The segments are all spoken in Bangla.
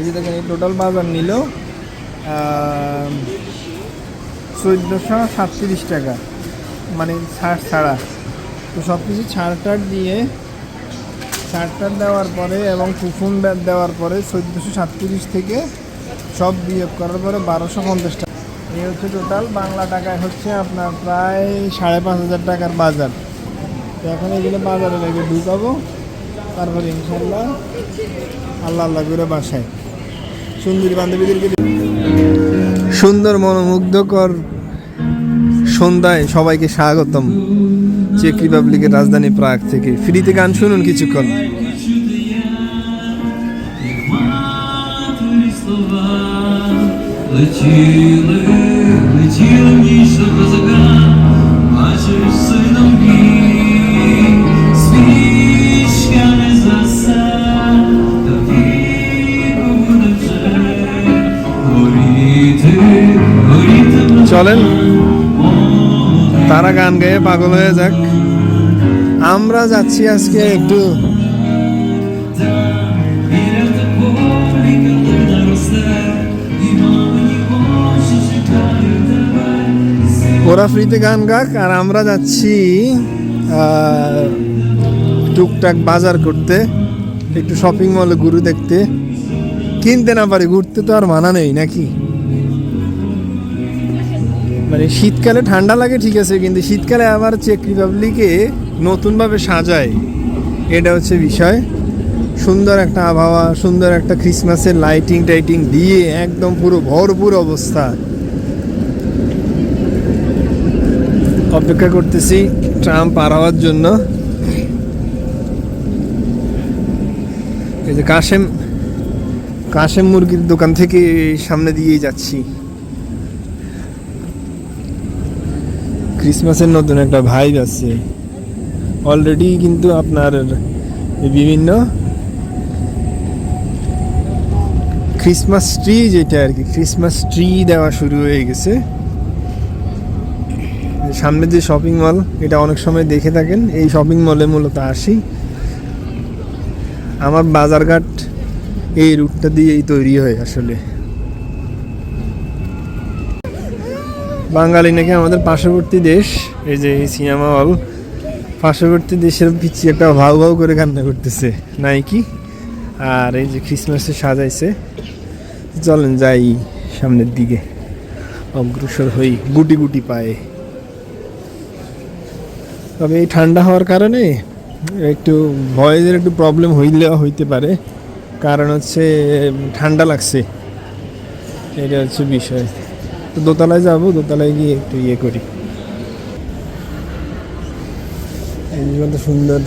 এই যে দেখেন, এই টোটাল বাজার নিল চোদ্দোশো সাতত্রিশ টাকা। মানে ছাড় ছাড়া। তো সব কিছু ছাড় টাড় দিয়ে, ছাড় টাড় দেওয়ার পরে এবং কুপন ব্যাট দেওয়ার পরে চোদ্দোশো সাতত্রিশ থেকে সব বিয়োগ করার পরে বারোশো পঞ্চাশ টাকা। এই হচ্ছে টোটাল। বাংলা টাকায় হচ্ছে আপনার প্রায় সাড়ে পাঁচ হাজার টাকার বাজার। তো এখন এগুলো বাজারে লেগে ঢুকাবো। তারপরে ইনশাল্লাহ আল্লাহ আল্লাহ করে বাসায়। সুন্দরী বান্ধবীদেরকে সুন্দর মনোমুগ্ধকর সন্ধ্যায় সবাইকে স্বাগতম চেক রিপাবলিকের রাজধানী প্রাগ থেকে ফ্রিতে গান শুনুন কিছুক্ষণ Летіли, летіли ніжно চলেন। তারা গান গায়ে পাগল হয়ে যাক। আমরা যাচ্ছি আজকে একটু ওরা ফ্রিতে গান গাক, আর আমরা যাচ্ছি টুকটাক বাজার করতে, একটু শপিং মলে গুরু দেখতে। কিনতে না পারি, ঘুরতে তো আর মানা নেই, নাকি? মানে শীতকালে ঠান্ডা লাগে ঠিক আছে কিন্তু শীতকালে আবার চেক রিপাবলিকে নতুনভাবে সাজায়। এটা হচ্ছে বিষয়। সুন্দর একটা আবহাওয়া সুন্দর একটা ক্রিসমাসের লাইটিং টাইটিং দিয়ে একদম পুরো ভরপুর অবস্থা। অপেক্ষা করতেছি ট্রাম পার হওয়ার জন্য। এই যে কাশেম কাশেম মুরগির দোকান থেকে সামনে দিয়েই যাচ্ছি। ক্রিসমাসের নতুন একটা ভাইব আছে অলরেডি কিন্তু আপনার বিভিন্ন ক্রিসমাস ট্রি যেটা আর কি ক্রিসমাস ট্রি দেওয়া শুরু হয়ে গেছে। সামনে যে শপিং মল এটা অনেক সময় দেখে থাকেন, এই শপিং মলে মূলত আসি। আমার বাজারঘাট এই রুটটা দিয়েই তৈরি হয় আসলে। বাঙালি নাকি আমাদের পার্শ্ববর্তী দেশ। এই যে এই সিনেমা হল পার্শ্ববর্তী দেশের পিছিয়ে একটা ভাউ ভাউ করে কান্না করতেছে নাই কি আর এই যে ক্রিসমাসে সাজাইছে। চলেন যাই সামনের দিকে। অগ্রসর হই গুটি গুটি পায়ে। তবে এই ঠান্ডা হওয়ার কারণে একটু ভয়েসের একটু প্রবলেম হইলে হইতে পারে। কারণ হচ্ছে ঠান্ডা লাগছে। এটা হচ্ছে বিষয়। তো দোতলায় যাব দোতলায় গিয়ে একটু ইয়ে করি। সুন্দর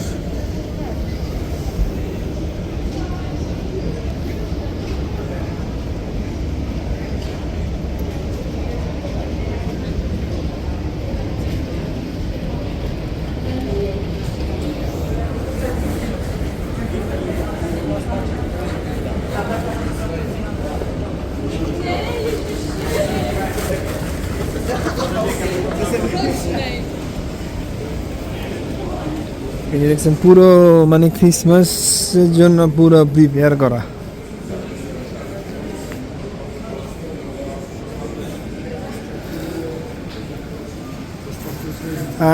এই দেখছেন, পুরো মানে ক্রিসমাসের জন্য পুরো প্রিপেয়ার করা।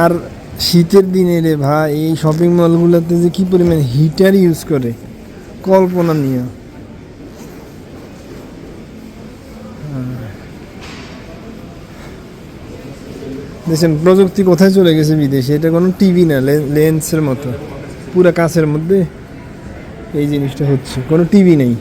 আর শীতের দিনে রে ভাই, এই শপিং মলগুলোতে যে কি পরিমাণ হিটার ইউজ করে, কল্পনা নিয়ে দেখছেন প্রযুক্তি কোথায় চলে গেছে বিদেশে? এটা কোনো টিভি না লেন্সের মতো। পুরো কাছের মধ্যে এই জিনিসটা হচ্ছে, কোনো টিভি নেই।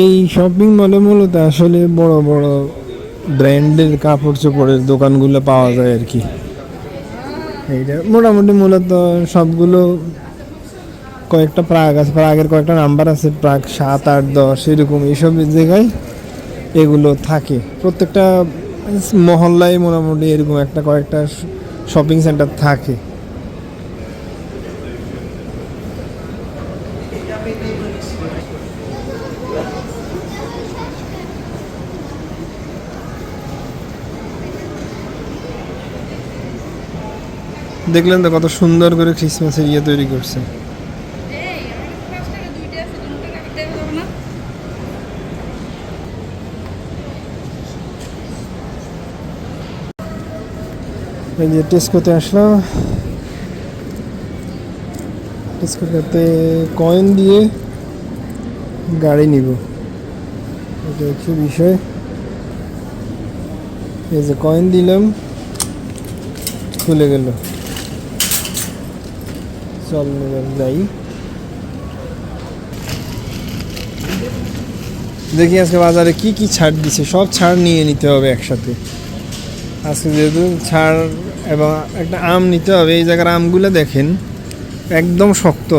এই শপিং মলে মূলত আসলে বড় বড় ব্র্যান্ডের কাপড় চোপড়ের দোকানগুলো পাওয়া যায় আর কি। এইটা মোটামুটি মূলত সবগুলো কয়েকটা প্রাগ আছে, প্রাগের কয়েকটা নাম্বার আছে, প্রাগ সাত, আট, দশ, এরকম এইসব জায়গায় এগুলো থাকে। প্রত্যেকটা মহল্লায় মোটামুটি এরকম একটা কয়েকটা শপিং সেন্টার থাকে। দেখলেন তো কত সুন্দর করে ক্রিসমাসের ইয়ে তৈরি করছে এই আমার পাঁচ টাকা দুইটা আছে দুটো টাকা দেওয়া যাবে না এই যে টেস্কোতে আসলাম। টেস্কোতে কয়েন দিয়ে গাড়ি নিব। এটা হচ্ছে বিষয়। এই যে কয়েন দিলাম, খুলে গেল। চল এবার যাই। দেখি আজকে বাজারে কি কি ছাড় দিছে, সব ছাড় নিয়ে নিতে হবে একসাথে। আজকে যেহেতু ছাড় এবং একটা আম নিতে হবে, এই জায়গার আমগুলো দেখেন, একদম শক্ত।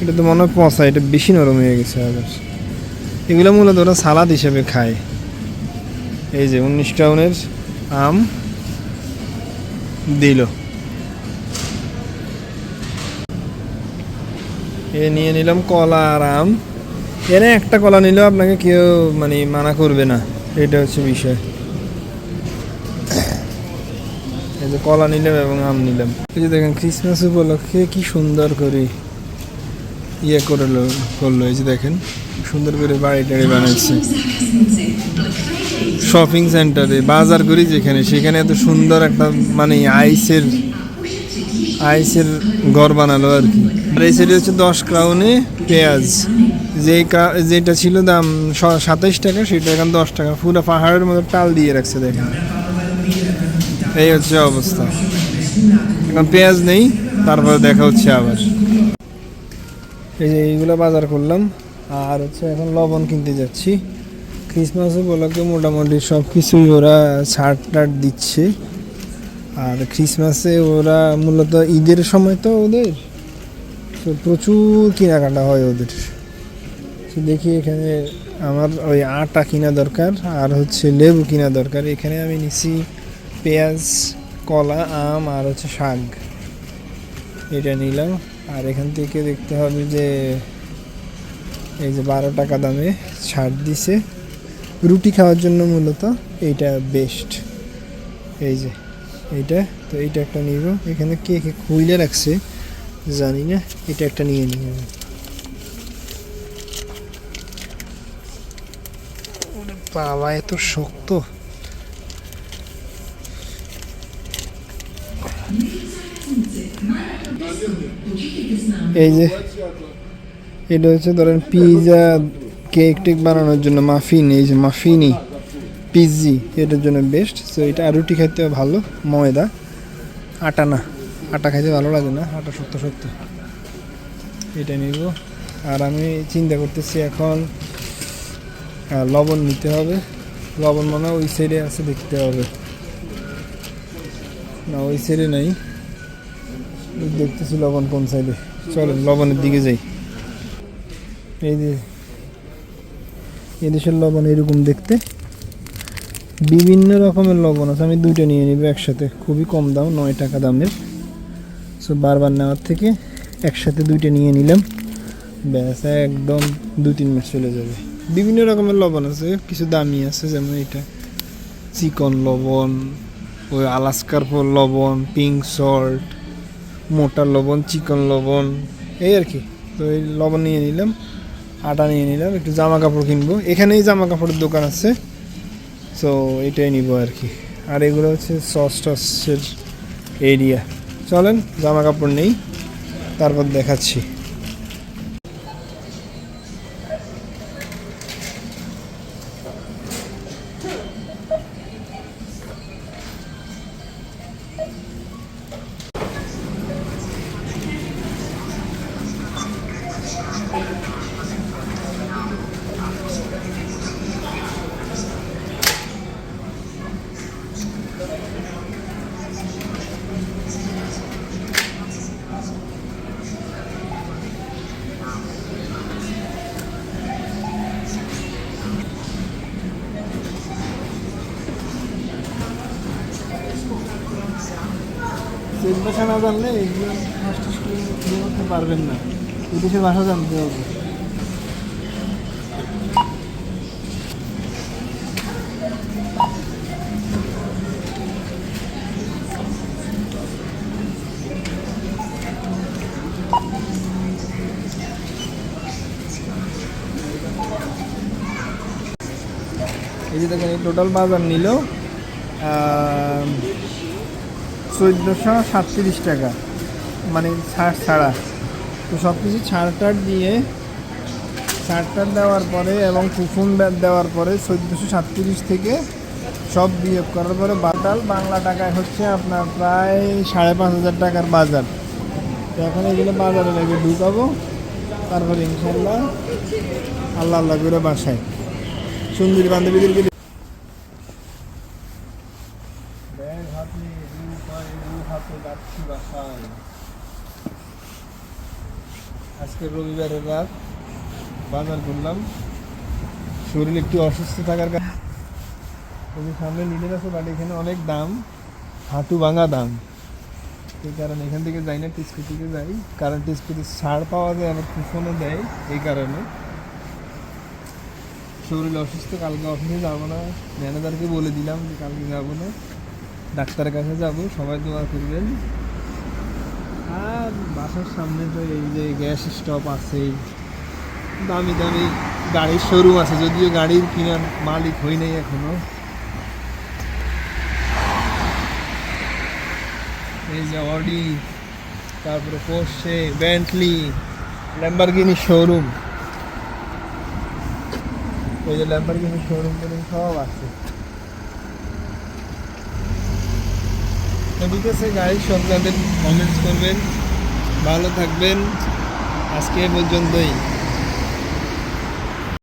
এটা তো মনে হয় পচা, এটা বেশি নরম হয়ে গেছে আবার। এগুলো মূলত ওরা সালাদ হিসেবে খায়। এই যে উনিশ টাউনের আম দিল। এ নিয়ে নিলাম কলা আর আম। এনে একটা কলা নিলেও আপনাকে কেউ মানে মানা করবে না, এটা হচ্ছে বিষয়। এই যে কলা নিলাম এবং আম নিলাম। এই যে দেখেন ক্রিসমাস উপলক্ষে কি সুন্দর করে ইয়ে করল করল, এই যে দেখেন, সুন্দর করে বাড়ি টাড়ি বানাইছে। শপিং সেন্টারে বাজার করি যেখানে, সেখানে এত সুন্দর একটা মানে আইসের আইসের ঘর বানালো আর কি। আর এই সাইডে হচ্ছে দশ ক্রাউনে পেঁয়াজ। যে যেটা ছিল দাম সাতাইশ টাকা, সেটা এখন দশ টাকা। পুরো পাহাড়ের মতো টাল দিয়ে রাখছে, দেখেন। এই হচ্ছে অবস্থা। এখন পেঁয়াজ নেই, তারপরে দেখা হচ্ছে আবার। এই যে এইগুলো বাজার করলাম, আর হচ্ছে এখন লবণ কিনতে যাচ্ছি। ক্রিসমাস উপলক্ষে মোটামুটি সব কিছুই ওরা ছাড় টাট দিচ্ছে। আর ক্রিসমাসে ওরা মূলত ঈদের সময় তো ওদের, তো প্রচুর কেনাকাটা হয় ওদের। দেখি এখানে আমার ওই আটা কিনা দরকার, আর হচ্ছে লেবু কিনা দরকার। এখানে আমি নিছি পেঁয়াজ, কলা, আম আর হচ্ছে শাক। এটা নিলাম। আর এখান থেকে দেখতে হবে যে এই যে বারো টাকা দামে ছাড় দিছে। রুটি খাওয়ার জন্য মূলত এইটা বেস্ট এই যে এইটা, তো এইটা একটা নিব। এখানে কে কে খুইলে রাখছে জানি না। এটা একটা নিয়ে নিব। ওরে বাবা, এত শক্ত। এই যে, এটা হচ্ছে ধরেন পিজা কেক টেক বানানোর জন্য মাফিন এই যে মাফিনি পিজি এটার জন্য বেস্ট সো এটা রুটি খাইতে ভালো, ময়দা, আটা না, আটা খাইতে ভালো লাগে না, আটা শক্ত শক্ত এটা নিব। আর আমি চিন্তা করতেছি এখন লবণ নিতে হবে। লবণ মনে ওই সাইডে আছে, দেখতে হবে। না, ওই সাইডে নাই। দেখতেছি লবণ কোন সাইডে লবণের দিকে যাই। এই যে, এদেশের লবণ এরকম দেখতে। বিভিন্ন রকমের লবণ আছে, আমি দুইটা নিয়ে নিব একসাথে। খুবই কম দাম, নয় টাকা দামের। সো বারবার নেওয়ার থেকে একসাথে দুইটা নিয়ে নিলাম। ব্যাস, একদম দু তিন মাস চলে যাবে। বিভিন্ন রকমের লবণ আছে, কিছু দামি আছে, যেমন এটা। চিকন লবণ ওই আলাস্কার লবণ পিঙ্ক সল্ট মোটা লবণ, চিকন লবণ, এই আর কি। তো এই লবণ নিয়ে নিলাম আটা নিয়ে নিলাম, একটু জামা কাপড় কিনবো। এখানেই জামা কাপড়ের দোকান আছে। সো এটাই নিব আর কি। আর এগুলো হচ্ছে সস টসের এরিয়া চলেন, জামা কাপড় নেই, তারপর দেখাচ্ছি। ভাষা না জানলে এগুলো মাস্টার্স করতে পারবেন না। বিদেশের ভাষা জানতে হবে। এই যে টোটাল বাজার নিল চোদ্দোশো সাতত্রিশ টাকা। মানে ছাড় ছাড়া। তো সব কিছু ছাড় টাড় দিয়ে ছাড় টাড় দেওয়ার পরে এবং কুপন দেওয়ার পরে চোদ্দোশো সাতত্রিশ থেকে সব বিয়োগ করার পরে বাতাল বাংলা টাকায় হচ্ছে আপনার প্রায় সাড়ে পাঁচ হাজার টাকার বাজার। তো এখন এগুলো বাজারে লেগে ঢুকাবো। তারপরে ইনশাল্লাহ আল্লাহ আল্লাহ করে বাসায়। সুন্দরী বান্ধবীদেরকে ব্যাগ হাতে দু পায়ে দু আজকে রবিবারের রাত, বাজার করলাম। শরীর একটু অসুস্থ থাকার কারণে সামনে নিতে আছে বাট এখানে অনেক দাম। হাঁটু ভাঙা দাম। এই কারণে এখান থেকে যাই না টিস্কুটিতে যাই। কারণ টিস্কুটি ছাড় পাওয়া যায়, আবার কুপনও দেয় এই কারণে। শরীর অসুস্থ, কালকে অফিসে যাব না। ম্যানেজারকে বলে দিলাম যে কালকে যাব না। ডাক্তারের কাছে যাব, সবাই দোয়া করবেন। আর বাসার সামনে তো এই যে গ্যাস স্টপ আছে দামি দামি গাড়ির শোরুম আছে, যদিও গাড়ির কিনার মালিক হই নাই এখনও। এই যে অডি তারপরে পোর্শে বেন্টলি ল্যাম্বারগিনি শোরুম ওই যে ল্যাম্বারগিনি শোরুম সব আছে। ঠিক আছে গাড়ি সব যাদের কমেন্টস করবেন ভালো থাকবেন। আজকে পর্যন্তই।